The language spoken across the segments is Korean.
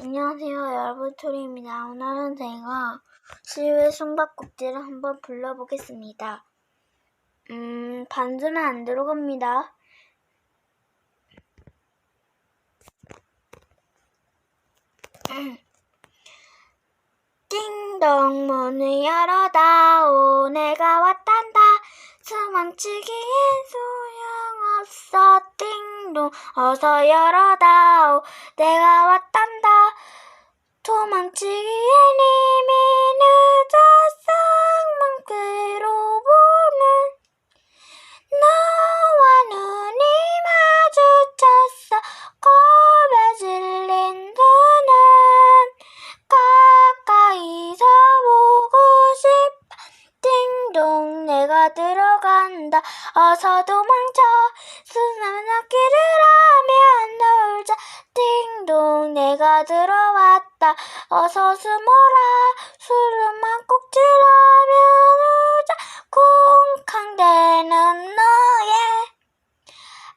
안녕하세요 여러분 토리입니다. 오늘은 제가 실외 숨바꼭질을 한번 불러보겠습니다. 음 반주는 안 들어갑니다. 띵동 문을 열어다오 내가 왔단다 도망치기엔 소용없어 띵동 어서 열어다오 내가 왔단다 도망치기엔 이미 늦었어 멍크로 보는 너와 눈이 마주쳤어 겁에 질린 두는 가까이서 보고 싶어 띵동 내가 들어간다. 어서 도망쳐. 수많은 악기를 하며 놀자. 띵동 내가 들어 왔다. 어서 숨어라. 술만 꼭지라며 놀자. 쿵쾅대는 너의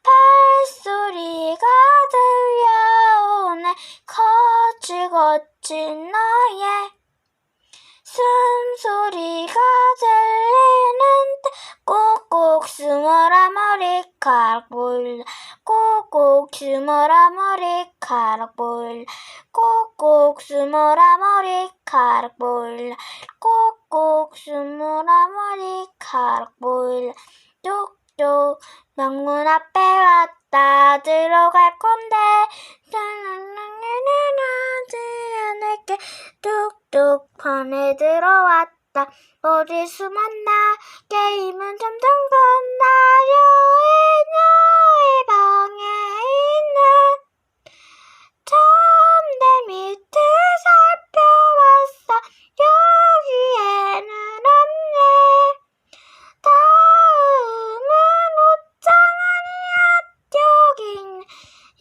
발소리가 들려오네. 거칠거친 너의 숨소리가 들리는데 꼭꼭 숨어라 머리카락. 꼭꼭 숨어라 머리카락 보일라 꼭꼭 숨어라 머리카락 보일라 꼭꼭 숨어라 머리카락 보일라 뚝뚝 방문 앞에 왔다 들어갈 건데. 하지 않을게. 뚝뚝 판에 들어왔다. 어디 숨었나? 게임은 점점 끝나려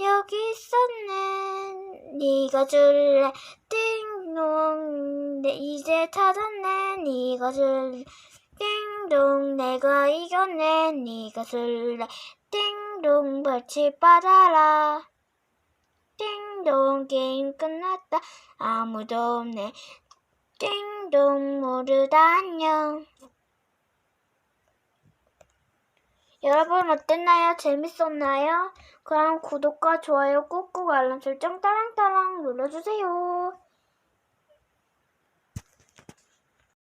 여기 있었네. 네가 줄래? 띵동. 내 이제 찾았네. 네가 줄래? 띵동. 내가 이겼네. 네가 줄래? 띵동. 벌칙 받아라. 띵동. 게임 끝났다. 아무도 없네. 띵동. 모두 다 안녕 여러분 어땠나요? 재밌었나요? 그럼 구독과 좋아요 꾹꾹 알람 설정 따랑따랑 눌러주세요.